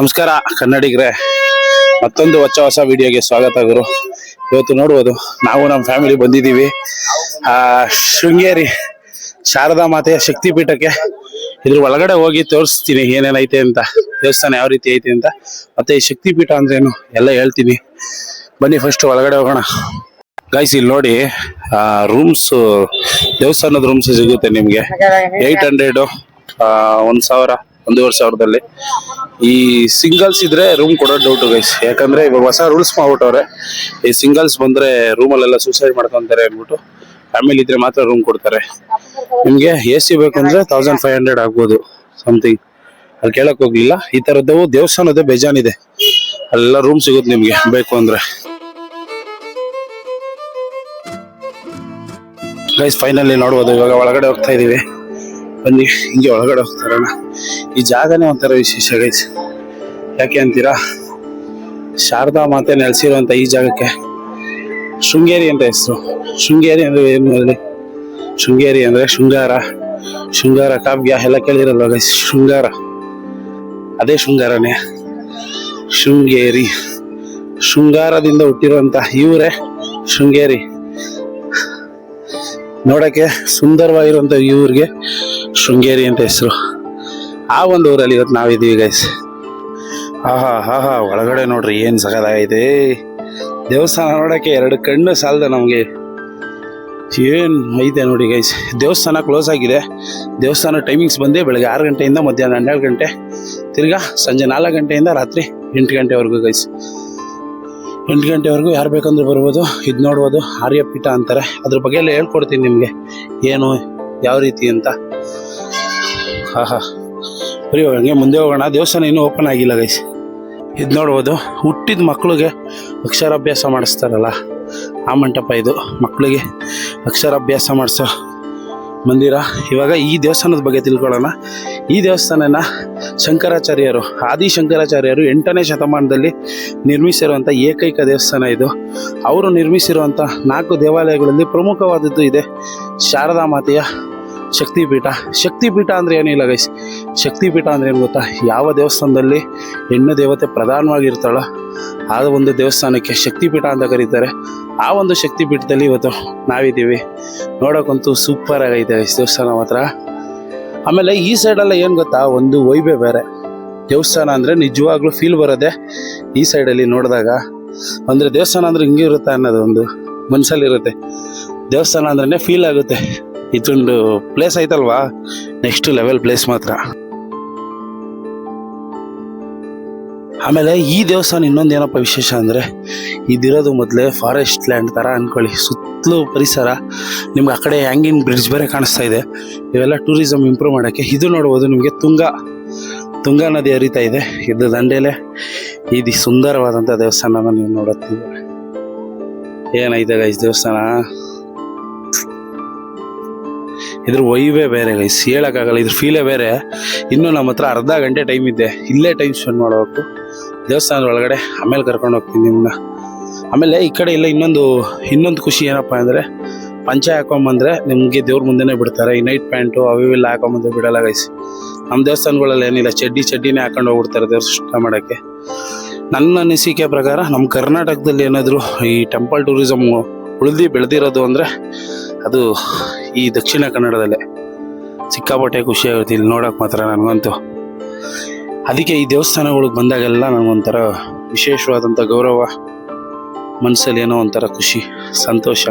ನಮಸ್ಕಾರ ಕನ್ನಡಿಗರೆ. ಮತ್ತೊಂದು ಹೊಸ ಹೊಸ ವಿಡಿಯೋಗೆ ಸ್ವಾಗತ ಗುರು. ಇವತ್ತು ನೋಡ್ಬೋದು ನಾವು ನಮ್ಮ ಫ್ಯಾಮಿಲಿ ಬಂದಿದ್ದೀವಿ. ಆ ಶೃಂಗೇರಿ ಶಾರದಾ ಮಾತೆಯ ಶಕ್ತಿಪೀಠಕ್ಕೆ ಇದ್ರ ಒಳಗಡೆ ಹೋಗಿ ತೋರಿಸ್ತೀನಿ ಏನೇನೈತೆ ಅಂತ. ದೇವಸ್ಥಾನ ಯಾವ ರೀತಿ ಐತೆ ಅಂತ. ಮತ್ತೆ ಈ ಶಕ್ತಿಪೀಠ ಅಂದ್ರೇನು ಎಲ್ಲ ಹೇಳ್ತೀನಿ. ಬನ್ನಿ ಫಸ್ಟ್ ಒಳಗಡೆ ಹೋಗೋಣ. ಗಾಯ್ಸ್ ಇಲ್ಲಿ ನೋಡಿ ರೂಮ್ಸ್ ದೇವಸ್ಥಾನದ ರೂಮ್ಸ್ ಸಿಗುತ್ತೆ ನಿಮ್ಗೆ. ಏಯ್ಟ್ ಹಂಡ್ರೆಡ್ ಒಂದ್ ಸಾವಿರ. ಒಂದೂವರೆ ಸಾವಿರದಲ್ಲಿ. ಈ ಸಿಂಗಲ್ಸ್ ಇದ್ರೆ ರೂಮ್ ಕೊಡೋ ಡೌಟ್ ಗೈಸ್ ಯಾಕಂದ್ರೆ ಇವಾಗ ಹೊಸ ರೂಲ್ಸ್ ಮಾಡ್ಬಿಟ್ಟವ್ರೆ. ಈ ಸಿಂಗಲ್ಸ್ ಬಂದ್ರೆ ರೂಮಲ್ಲೆಲ್ಲ ಸೂಸೈಡ್ ಮಾಡ್ಕೊಂತಾರೆ ಅಂದ್ಬಿಟ್ಟು ಫ್ಯಾಮಿಲಿ ಇದ್ರೆ ಮಾತ್ರ ರೂಮ್ ಕೊಡ್ತಾರೆ. ನಿಮ್ಗೆ ಎ ಸಿ ಬೇಕು ಅಂದ್ರೆ ತೌಸಂಡ್ ಫೈವ್ ಹಂಡ್ರೆಡ್ ಆಗ್ಬೋದು ಸಮಥಿಂಗ್ ಅಲ್ಲಿ ಕೇಳಕ್ ಹೋಗ್ಲಿಲ್ಲ. ಈ ತರದ್ದು ದೇವಸ್ಥಾನದ ಬೇಜಾನಿದೆ. ಅಲ್ಲೆಲ್ಲ ರೂಮ್ ಸಿಗುತ್ತೆ ನಿಮ್ಗೆ ಬೇಕು ಅಂದ್ರೆ. ಗೈಸ್ ಫೈನಲಿ ನೋಡ್ಬೋದು, ಇವಾಗ ಒಳಗಡೆ ಹೋಗ್ತಾ ಇದೀವಿ. ಬನ್ನಿ, ಹಿಂಗೆ ಒಳಗಡೆ ಹೋಗ್ತಾರಣ ಈ ಜಾಗನೇ ಒಂಥರ ವಿಶೇಷ ಗೈಸ್ ಯಾಕೆ ಅಂತೀರಾ? ಶಾರದಾ ಮಾತೆ ನೆಲೆಸಿರುವಂಥ ಈ ಜಾಗಕ್ಕೆ ಶೃಂಗೇರಿ ಅಂತ ಹೆಸರು. ಶೃಂಗೇರಿ ಅಂದ್ರೆ ಏನು ಹೇಳಿ? ಶೃಂಗೇರಿ ಅಂದ್ರೆ ಶೃಂಗಾರ. ಶೃಂಗಾರ ಕಾವ್ಯ ಎಲ್ಲ ಕೇಳಿರಲ್ವ ಗೈಸ್ ಶೃಂಗಾರ. ಅದೇ ಶೃಂಗಾರನೇ. ಶೃಂಗೇರಿ. ಶೃಂಗಾರದಿಂದ ಹುಟ್ಟಿರುವಂಥ ಇವರೇ ಶೃಂಗೇರಿ. ನೋಡಕ್ಕೆ ಸುಂದರವಾಗಿರುವಂಥ ಊರಿಗೆ ಶೃಂಗೇರಿ ಅಂತ ಹೆಸರು. ಆ ಒಂದು ಊರಲ್ಲಿ ಇವತ್ತು ನಾವಿದ್ದೀವಿ ಗೈಸ್ ಆಹಾ, ಹಾ ಹಾ, ಒಳಗಡೆ ನೋಡ್ರಿ, ಏನ್ ಸಗದಾಗಿದೆ ದೇವಸ್ಥಾನ ನೋಡಕ್ಕೆ ಎರಡು ಕಣ್ಣು ಸಾಲದ ನಮಗೆ. ಏನು ಐತೆ ನೋಡಿ ಗೈಸ್ ದೇವಸ್ಥಾನ ಕ್ಲೋಸ್ ಆಗಿದೆ. ದೇವಸ್ಥಾನ ಟೈಮಿಂಗ್ಸ್ ಬಂದೆ ಬೆಳಗ್ಗೆ ಆರು ಗಂಟೆಯಿಂದ ಮಧ್ಯಾಹ್ನ ಹನ್ನೆರಡು ಗಂಟೆ. ತಿರ್ಗಾ ಸಂಜೆ ನಾಲ್ಕು ಗಂಟೆಯಿಂದ ರಾತ್ರಿ ಎಂಟು ಗಂಟೆವರೆಗೂ ಗೈಸ್ ಎಂಟು ಗಂಟೆವರೆಗೂ ಯಾರು ಬೇಕಂದ್ರೆ ಬರ್ಬೋದು. ಇದು ನೋಡ್ಬೋದು. ಆರ್ಯಪೀಠ ಅಂತಾರೆ. ಅದ್ರ ಬಗ್ಗೆ ಎಲ್ಲ ಹೇಳ್ಕೊಡ್ತೀನಿ ನಿಮಗೆ. ಏನು, ಯಾವ ರೀತಿ ಅಂತ. ಹಾ ಹಾ. ಬರೀ ಮುಂದೆ ಹೋಗೋಣ. ದೇವಸ್ಥಾನ ಇನ್ನೂ ಓಪನ್ ಆಗಿಲ್ಲ ಗೈಸ್ ಇದು ನೋಡ್ಬೋದು. ಹುಟ್ಟಿದ ಮಕ್ಕಳಿಗೆ ಅಕ್ಷರಾಭ್ಯಾಸ ಮಾಡಿಸ್ತಾರಲ್ಲ, ಆ ಮಂಟಪ ಇದು. ಮಕ್ಕಳಿಗೆ ಅಕ್ಷರಾಭ್ಯಾಸ ಮಾಡಿಸೋ ಮಂದಿರ. ಇವಾಗ ಈ ದೇವಸ್ಥಾನದ ಬಗ್ಗೆ ತಿಳ್ಕೊಳ್ಳೋಣ. ಈ ದೇವಸ್ಥಾನನ ಶಂಕರಾಚಾರ್ಯರು, ಆದಿ ಶಂಕರಾಚಾರ್ಯರು ಎಂಟನೇ ಶತಮಾನದಲ್ಲಿ ನಿರ್ಮಿಸಿರುವಂಥ ಏಕೈಕ ದೇವಸ್ಥಾನ ಇದು. ಅವರು ನಿರ್ಮಿಸಿರುವಂಥ ನಾಲ್ಕು ದೇವಾಲಯಗಳಲ್ಲಿ ಪ್ರಮುಖವಾದದ್ದು ಇದೆ ಶಾರದಾ ಮಾತೆಯ ಶಕ್ತಿಪೀಠ. ಶಕ್ತಿಪೀಠ ಅಂದರೆ ಏನಿಲ್ಲ ಗೈಸ್ ಶಕ್ತಿಪೀಠ ಅಂದರೆ ಏನು ಗೊತ್ತಾ? ಯಾವ ದೇವಸ್ಥಾನದಲ್ಲಿ ಹೆಣ್ಣು ದೇವತೆ ಪ್ರಧಾನವಾಗಿರ್ತಾಳೋ ಆ ಒಂದು ದೇವಸ್ಥಾನಕ್ಕೆ ಶಕ್ತಿಪೀಠ ಅಂತ ಕರೀತಾರೆ. ಆ ಒಂದು ಶಕ್ತಿಪೀಠದಲ್ಲಿ ಇವತ್ತು ನಾವಿದ್ದೀವಿ. ನೋಡೋಕ್ಕಂತೂ ಸೂಪರ್ ಆಗೈತೆ ಗೈಸ್ ದೇವಸ್ಥಾನ ಮಾತ್ರ. ಆಮೇಲೆ ಈ ಸೈಡೆಲ್ಲ ಏನು ಗೊತ್ತಾ? ಒಂದು ವೈಬೆ ಬೇರೆ. ದೇವಸ್ಥಾನ ಅಂದರೆ ನಿಜವಾಗ್ಲೂ ಫೀಲ್ ಬರೋದೆ ಈ ಸೈಡಲ್ಲಿ ನೋಡಿದಾಗ. ಅಂದರೆ ದೇವಸ್ಥಾನ ಅಂದರೆ ಹಿಂಗೆ ಇರುತ್ತೆ ಅನ್ನೋದು ಒಂದು ಮನಸ್ಸಲ್ಲಿರುತ್ತೆ ದೇವಸ್ಥಾನ ಅಂದ್ರೆ ಫೀಲ್ ಆಗುತ್ತೆ. ಇದೊಂದು ಪ್ಲೇಸ್ ಐತಲ್ವಾ? ನೆಕ್ಸ್ಟ್ ಲೆವೆಲ್ ಪ್ಲೇಸ್ ಮಾತ್ರ. ಆಮೇಲೆ ಈ ದೇವಸ್ಥಾನ ಇನ್ನೊಂದು ಏನಪ್ಪ ವಿಶೇಷ ಅಂದರೆ, ಇದಿರೋದು ಮೊದಲೇ ಫಾರೆಸ್ಟ್ ಲ್ಯಾಂಡ್ ಥರ ಅನ್ಕೊಳ್ಳಿ. ಸುತ್ತಲೂ ಪರಿಸರ. ನಿಮ್ಗೆ ಆ ಕಡೆ ಹ್ಯಾಂಗಿಂಗ್ ಬ್ರಿಡ್ಜ್ ಬೇರೆ ಕಾಣಿಸ್ತಾ ಇದೆ. ಇವೆಲ್ಲ ಟೂರಿಸಮ್ ಇಂಪ್ರೂವ್ ಮಾಡೋಕ್ಕೆ. ಇದು ನೋಡ್ಬೋದು ನಿಮಗೆ ತುಂಗ. ತುಂಗಾ ನದಿ ಹರಿತಾ ಇದೆ. ಇದು ದಂಡೆಲೆ ಇದು ಸುಂದರವಾದಂಥ ದೇವಸ್ಥಾನನ ನೀವು ನೋಡುತ್ತೀವಿ ಏನೈತೆ ಗೈಸ್ ದೇವಸ್ಥಾನ? ಇದ್ರ ವೈವೇ ಬೇರೆ ಗೈಸ್ ಹೇಳೋಕ್ಕಾಗಲ್ಲ. ಇದ್ರ ಫೀಲೇ ಬೇರೆ. ಇನ್ನೂ ನಮ್ಮ ಹತ್ರ ಅರ್ಧ ಗಂಟೆ ಟೈಮ್ ಇದೆ. ಇಲ್ಲೇ ಟೈಮ್ ಸ್ಪೆಂಡ್ ಮಾಡಬೇಕು ದೇವಸ್ಥಾನದ ಒಳಗಡೆ ಆಮೇಲೆ ಕರ್ಕೊಂಡು ಹೋಗ್ತೀನಿ ನಿಮ್ಮನ್ನ. ಆಮೇಲೆ ಈ ಕಡೆ ಇಲ್ಲ ಇನ್ನೊಂದು ಇನ್ನೊಂದು ಖುಷಿ ಏನಪ್ಪ ಅಂದರೆ, ಪಂಚ ಹಾಕೊಂಬಂದ್ರೆ ನಿಮಗೆ ದೇವ್ರ ಮುಂದೆನೇ ಬಿಡ್ತಾರೆ. ಈ ನೈಟ್ ಪ್ಯಾಂಟು ಅವು ಇವೆಲ್ಲ ಹಾಕೊಂಬಂದ್ರೆ ಬಿಡಲ್ಲ ಗೈಸ್ ನಮ್ಮ ದೇವಸ್ಥಾನಗಳಲ್ಲಿ ಏನಿಲ್ಲ. ಚಡ್ಡಿ ಚಡ್ಡಿನೇ ಹಾಕೊಂಡು ಹೋಗ್ಬಿಡ್ತಾರೆ ದೇವ್ರ ಸೃಷ್ಟ ಮಾಡೋಕ್ಕೆ. ನನ್ನ ಅನಿಸಿಕೆ ಪ್ರಕಾರ ನಮ್ಮ ಕರ್ನಾಟಕದಲ್ಲಿ ಏನಾದರೂ ಈ ಟೆಂಪಲ್ ಟೂರಿಸಮ್ ಉಳಿದು ಬೆಳೆದಿರೋದು ಅಂದರೆ ಅದು ಈ ದಕ್ಷಿಣ ಕನ್ನಡದಲ್ಲೇ. ಸಿಕ್ಕಾಪಟ್ಟೆ ಖುಷಿ ಆಗುತ್ತೆ ಇಲ್ಲಿ ನೋಡೋಕೆ ಮಾತ್ರ ನನಗಂತೂ. ಅದಕ್ಕೆ ಈ ದೇವಸ್ಥಾನಗಳಿಗೆ ಬಂದಾಗೆಲ್ಲ ನನಗೊಂಥರ ವಿಶೇಷವಾದಂಥ ಗೌರವ ಮನಸ್ಸಲ್ಲಿ ಏನೋ ಒಂಥರ ಖುಷಿ, ಸಂತೋಷ,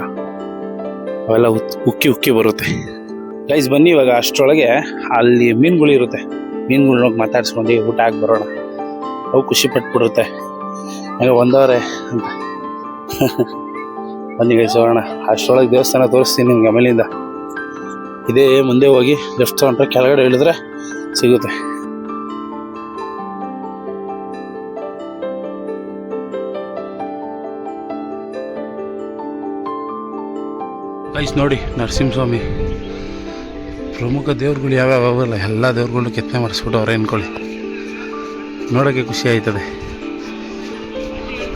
ಅವೆಲ್ಲ ಉಕ್ಕಿ ಉಕ್ಕಿ ಬರುತ್ತೆ. ಗೈಸ್ ಬನ್ನಿ ಇವಾಗ, ಅಷ್ಟರೊಳಗೆ ಅಲ್ಲಿ ಮೀನುಗಳು ಇರುತ್ತೆ. ಮೀನುಗಳು ಹೋಗಿ ಮಾತಾಡ್ಸ್ಕೊಂಡು ಊಟ ಹಾಕಿ ಬರೋಣ. ಅವು ಖುಷಿ ಪಟ್ಬಿಡುತ್ತೆ. ಈಗ ಒಂದವರೆ ಅಂತ. ಬನ್ನಿ ಗೈಸ್ ಹೋಗೋಣ. ಅಷ್ಟರೊಳಗೆ ದೇವಸ್ಥಾನ ತೋರಿಸ್ತೀನಿ ನಿಮ್ಗೆ ಆಮೇಲಿಂದ. ಇದೇ ಮುಂದೆ ಹೋಗಿ ಲೆಫ್ಟ್ ಹೊಂಟ್ರೆ ಕೆಳಗಡೆ ಇಳಿದ್ರೆ ಸಿಗುತ್ತೆ. ಗೈಸ್ ನೋಡಿ, ನರಸಿಂಹಸ್ವಾಮಿ. ಪ್ರಮುಖ ದೇವ್ರುಗಳು ಯಾವ್ಯಾವ ಅವಲ್ಲ ಎಲ್ಲ ದೇವ್ರುಗಳು ಕೆತ್ತನೆ ಮಾಡಿಸ್ಬಿಟ್ಟವ್ರೆ ಅನ್ಕೊಳ್ಳಿ ನೋಡೋಕ್ಕೆ ಖುಷಿ ಆಯ್ತದೆ.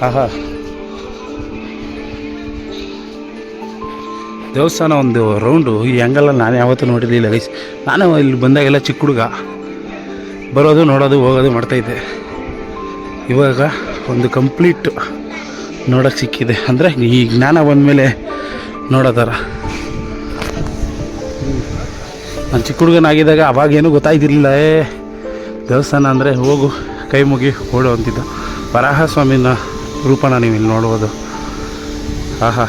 ಆಹಾ. ದೇವಸ್ಥಾನ ಒಂದು ರೌಂಡು ಈ ಆ್ಯಂಗಲ್ ನಾನು ಯಾವತ್ತೂ ನೋಡಿರಲಿಲ್ಲ ಗೈಸ್ ನಾನು ಇಲ್ಲಿ ಬಂದಾಗೆಲ್ಲ ಚಿಕ್ಕ ಹುಡುಗ. ಬರೋದು, ನೋಡೋದು, ಹೋಗೋದು ಮಾಡ್ತಾಯಿದ್ದೆ ಇವಾಗ ಒಂದು ಕಂಪ್ಲೀಟ್ ನೋಡೋಕ್ಕೆ ಸಿಕ್ಕಿದೆ. ಅಂದರೆ ಈ ಜ್ಞಾನ ಬಂದಮೇಲೆ ನೋಡೋದಾರ. ನಾನು ಚಿಕ್ಕ ಹುಡುಗನಾಗಿದ್ದಾಗ ಅವಾಗೇನು ಗೊತ್ತಾಯ್ತಿರ್ಲಿಲ್ಲ, ಏ, ದೇವಸ್ಥಾನ ಅಂದರೆ ಹೋಗು, ಕೈ ಮುಗಿ, ಓಡು ಅಂತಿದ್ದ. ವರಾಹ ಸ್ವಾಮಿನ ರೂಪನ ನೀವು ಇಲ್ಲಿ ನೋಡ್ಬೋದು. ಆಹಾ.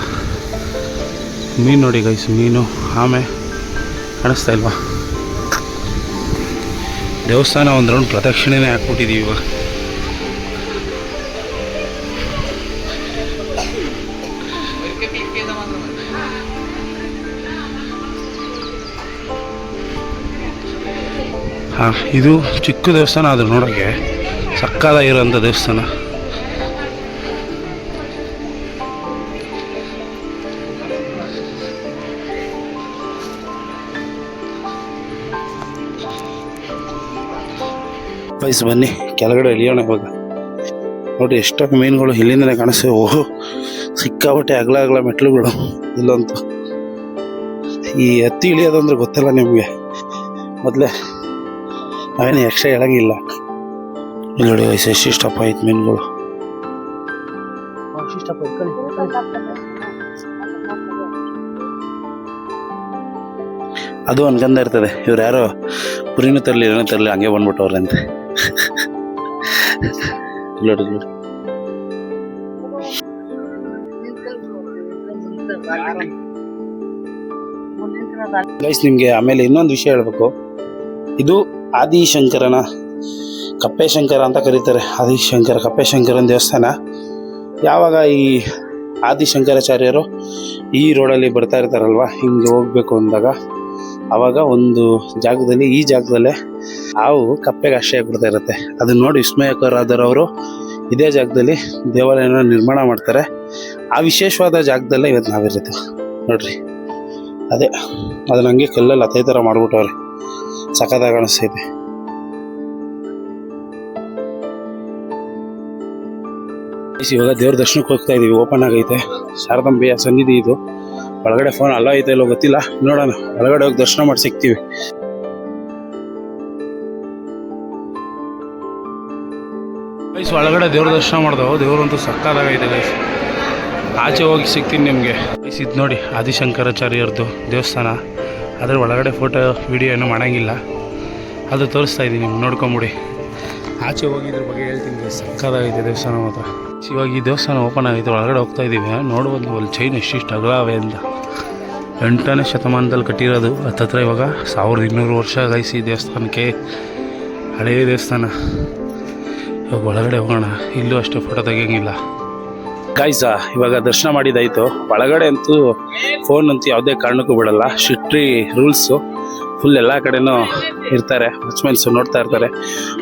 ಮೀನು ನೋಡಿ ಗೈಸ್ ಮೀನು ಆಮೆ ಕಾಣಿಸ್ತಾ ಇಲ್ವಾ? ದೇವಸ್ಥಾನ ಒಂದು ರೌಂಡ್ ಪ್ರದಕ್ಷಿಣೆನೇ ಹಾಕ್ಬಿಟ್ಟಿದ್ದೀವಿ ಇವಾಗ. ಹಾಂ, ಇದು ಚಿಕ್ಕ ದೇವಸ್ಥಾನ ಆದರೂ ನೋಡೋಕ್ಕೆ ಸಕ್ಕದಾಗಿರೋಂಥ ದೇವಸ್ಥಾನ. ವಯಸ್ಸು ಬನ್ನಿ. ಕೆಳಗಡೆ ಇಳಿಯೋಣ ಇವಾಗ. ನೋಡಿ ಎಷ್ಟೊಂದು ಮೀನುಗಳು ಇಲ್ಲಿಂದಲೇ ಕಾಣಿಸ್ತವೆ. ಓಹೋ ಸಿಕ್ಕಾಪಟ್ಟೆ ಅಗಲ ಅಗಲ ಮೆಟ್ಲುಗಳು ಇಲ್ಲಂತೂ. ಈ ಹತ್ತಿ ಇಳಿಯೋದಂದ್ರೆ ಗೊತ್ತಲ್ಲ ಗೊತ್ತಿಲ್ಲ ನಿಮಗೆ. ಮೊದಲೇ ನಾವೇನು ಎಕ್ಸ್ಟ್ರಾ ಹೇಳಂಗಿಲ್ಲ. ಇಲ್ಲಿ ನೋಡಿ ವಯಸ್ಸು ಎಷ್ಟು ಇಷ್ಟಪ್ಪ ಆಯ್ತು ಮೀನುಗಳು ಅದು ಅನ್ಕಂದ ಇರ್ತದೆ. ಇವ್ರು ಯಾರೋ ಪುರಿನೂ ತರಲಿ ಏನೋ ತರಲಿ ಹಂಗೆ ಬಂದ್ಬಿಟ್ಟವ್ರೆ ಅಂತ. ಇಲ್ಲಿ claro. ನೋಡಿ. ಗೈಸ್ ನಿಮಗೆ ಆಮೇಲೆ ಇನ್ನೊಂದು ವಿಷಯ ಹೇಳ್ಬೇಕು ಇದು ಆದಿಶಂಕರನ ಕಪ್ಪೇಶಂಕರ ಅಂತ ಕರೀತಾರೆ ಆದಿಶಂಕರ, ಕಪ್ಪೇಶಂಕರನ ದೇವಸ್ಥಾನ ಯಾವಾಗ ಈ ಆದಿಶಂಕರಾಚಾರ್ಯರು ಈ ರೋಡಲ್ಲಿ ಬರ್ತಾ ಇರ್ತಾರಲ್ವ, ಹಿಂಗೆ ಹೋಗ್ಬೇಕು ಅಂದಾಗ ಆವಾಗ ಒಂದು ಜಾಗದಲ್ಲಿ, ಈ ಜಾಗದಲ್ಲೇ ಹಾವು ಕಪ್ಪೆಗೆ ಆಶ್ರಯ ಕೊಡ್ತಾ ಇರುತ್ತೆ. ಅದನ್ನ ನೋಡಿ ವಿಸ್ಮಯಕರಾದರವರು ಇದೇ ಜಾಗದಲ್ಲಿ ದೇವಾಲಯನ ನಿರ್ಮಾಣ ಮಾಡ್ತಾರೆ. ಆ ವಿಶೇಷವಾದ ಜಾಗದಲ್ಲೇ ಇವತ್ತು ನಾವಿರುತ್ತೆ ನೋಡ್ರಿ. ಅದೇ, ಅದನ್ನ ಹಂಗೆ ಕಲ್ಲಲ್ಲಿ ಅದೇ ಥರ ಮಾಡ್ಬಿಟ್ಟವ್ರೆ. ಸಖತ್ತಾಗಿ ಕಾಣಿಸ್ತೈತೆ ಇವಾಗ ದೇವ್ರ ದರ್ಶನಕ್ಕೆ ಹೋಗ್ತಾ ಇದೀವಿ. ಓಪನ್ ಆಗೈತೆ. ಶಾರದಾಂಬೆಯ ಸನ್ನಿಧಿ ಇದು. ಒಳಗಡೆ ಫೋನ್ ಅಲ್ಲ ಐತೆ ಇಲ್ಲೋ ಗೊತ್ತಿಲ್ಲ. ನೋಡೋಣ. ಒಳಗಡೆ ಹೋಗಿ ದರ್ಶನ ಮಾಡಿ ಸಿಗ್ತೀವಿ. ಗೈಸ್ ಒಳಗಡೆ ದೇವ್ರ ದರ್ಶನ ಮಾಡ್ದವು ದೇವ್ರಂತೂ ಸಕ್ಕತ್ತಾಗೈತೆ ಗೈಸ್ ಆಚೆ ಹೋಗಿ ಸಿಗ್ತೀನಿ ನಿಮಗೆ. ಗೈಸ್ ಇದು ನೋಡಿ ಆದಿಶಂಕರಾಚಾರ್ಯರದು ದೇವಸ್ಥಾನ. ಅದ್ರ ಒಳಗಡೆ ಫೋಟೋ ವಿಡಿಯೋ ಏನೂ ಮಾಡೋಂಗಿಲ್ಲ. ಅದು ತೋರಿಸ್ತಾ ಇದ್ದೀನಿ ನಿಮ್ಗೆ, ನೋಡ್ಕೊಂಬಿಡಿ. ಆಚೆ ಹೋಗಿ ಇದ್ರ ಬಗ್ಗೆ ಹೇಳ್ತೀನಿ ಗೈಸ್ ಸಕ್ಕತ್ತಾಗೈತೆ ದೇವಸ್ಥಾನ ಮಾತ್ರ. ಇವಾಗ ಈ ದೇವಸ್ಥಾನ ಓಪನ್ ಆಗೈತೆ, ಒಳಗಡೆ ಹೋಗ್ತಾ ಇದ್ದೀವಿ ನೋಡ್ಬೋದು ಅಲ್ಲಿ ಚೈನ್ ಎಷ್ಟಿಷ್ಟು ಅಗಲವೆ ಅಂತ. ಎಂಟನೇ ಶತಮಾನದಲ್ಲಿ ಕಟ್ಟಿರೋದು. ಹತ್ತತ್ರ ಇವಾಗ ಸಾವಿರದ ಇನ್ನೂರು ವರ್ಷ ಗೈಸಿ ದೇವಸ್ಥಾನಕ್ಕೆ. ಹಳೆಯ ದೇವಸ್ಥಾನ. ಇವಾಗ ಒಳಗಡೆ ಹೋಗೋಣ. ಇಲ್ಲೂ ಅಷ್ಟು ಫೋಟೋ ತೆಗಿಯಂಗಿಲ್ಲ. ಗಾಯ್ಸ ಇವಾಗ ದರ್ಶನ ಮಾಡಿದಾಯಿತು. ಒಳಗಡೆ ಅಂತೂ ಫೋನ್ ಅಂತೂ ಯಾವುದೇ ಕಾರಣಕ್ಕೂ ಬಿಡಲ್ಲ. ಸ್ಟ್ರಿಕ್ಟ್ರಿ ರೂಲ್ಸು ಫುಲ್ ಎಲ್ಲ ಕಡೆನೂ ಇರ್ತಾರೆ. ವಾಚ್ಮೆನ್ಸು ನೋಡ್ತಾ ಇರ್ತಾರೆ.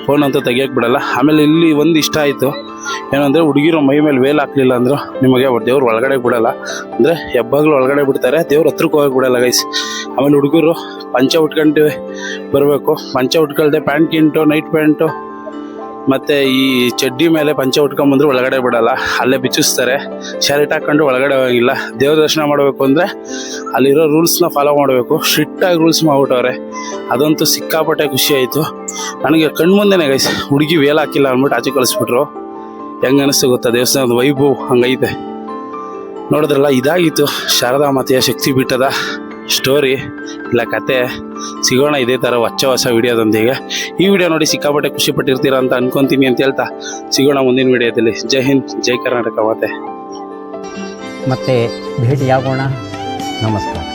ಫೋನ್ ಅಂತೂ ತೆಗಿಯೋಕೆ ಬಿಡಲ್ಲ. ಆಮೇಲೆ ಇಲ್ಲಿ ಒಂದು ಇಷ್ಟ ಆಯಿತು. ಏನಂದರೆ ಹುಡುಗಿರು ಮೈ ಮೇಲೆ ವೇಲ್ ಹಾಕ್ಲಿಲ್ಲ ಅಂದ್ರೆ ನಿಮಗೆ ದೇವ್ರು ಒಳಗಡೆ ಬಿಡಲ್ಲ. ಅಂದ್ರೆ ಹೆಬ್ಬಾಗ್ಲು ಒಳಗಡೆ ಬಿಡ್ತಾರೆ, ದೇವ್ರ ಹತ್ರಕ್ಕೆ ಹೋಗಿ ಬಿಡಲ್ಲ ಗೈಸ್ ಆಮೇಲೆ ಹುಡುಗರು ಪಂಚ ಉಟ್ಕೊಂಡು ಬರಬೇಕು. ಪಂಚ ಉಟ್ಕೊಳ್ದೆ ಪ್ಯಾಂಟ್ ಗಿಂಟು ನೈಟ್ ಪ್ಯಾಂಟು, ಮತ್ತೆ ಈ ಚಡ್ಡಿ ಮೇಲೆ ಪಂಚೆ ಉಟ್ಕೊಂಬಂದ್ರೆ ಒಳಗಡೆ ಬಿಡಲ್ಲ. ಅಲ್ಲೇ ಬಿಚ್ಚಿಸ್ತಾರೆ. ಶರ್ಟ್ ಹಾಕೊಂಡು ಒಳಗಡೆ ಹೋಗಿಲ್ಲ. ದೇವ್ರ ದರ್ಶನ ಮಾಡಬೇಕು ಅಂದರೆ ಅಲ್ಲಿರೋ ರೂಲ್ಸ್ನ ಫಾಲೋ ಮಾಡಬೇಕು. ಸ್ಟ್ರಿಕ್ಟಾಗಿ ರೂಲ್ಸ್ ಮಾಡ್ಬಿಟ್ಟವ್ರೆ. ಅದಂತೂ ಸಿಕ್ಕಾಪಟ್ಟೆ ಖುಷಿ ಆಯಿತು. ನನಗೆ ಕಣ್ಮುಂದೆನೇ ಗೈಸ್ ಹುಡುಗಿ ವೇಲ್ ಹಾಕಿಲ್ಲ ಅಂದ್ಬಿಟ್ಟು ಆಚೆ ಕಳಿಸ್ಬಿಟ್ರು. ಹೆಂಗೆ ಅನಿಸ್ತು ಗೊತ್ತಾ ದೇವಸ್ಥಾನದ ವೈಭವ ಹಂಗೈತೆ. ನೋಡಿದ್ರಲ್ಲ, ಇದಾಗಿತ್ತು. ಶಾರದಾ ಮಾತೆಯ ಶಕ್ತಿ ಬಿಟ್ಟದ ಸ್ಟೋರಿ ಇಲ್ಲ ಕತೆ. ಸಿಗೋಣ ಇದೇ ಥರ ಹೊಚ್ಚ ಹೊಸ ವಿಡಿಯೋದೊಂದಿಗೆ. ಈ ವಿಡಿಯೋ ನೋಡಿ ಸಿಕ್ಕಾಪಟ್ಟೆ ಖುಷಿ ಪಟ್ಟಿರ್ತೀರ ಅಂತ ಅನ್ಕೊಂತೀನಿ ಅಂತ ಹೇಳ್ತಾ ಸಿಗೋಣ ಮುಂದಿನ ವಿಡಿಯೋದಲ್ಲಿ. ಜೈ ಹಿಂದ್, ಜೈ ಕರ್ನಾಟಕ ಮಾತೆ. ಮತ್ತೆ ಭೇಟಿಯಾಗೋಣ. ನಮಸ್ಕಾರ.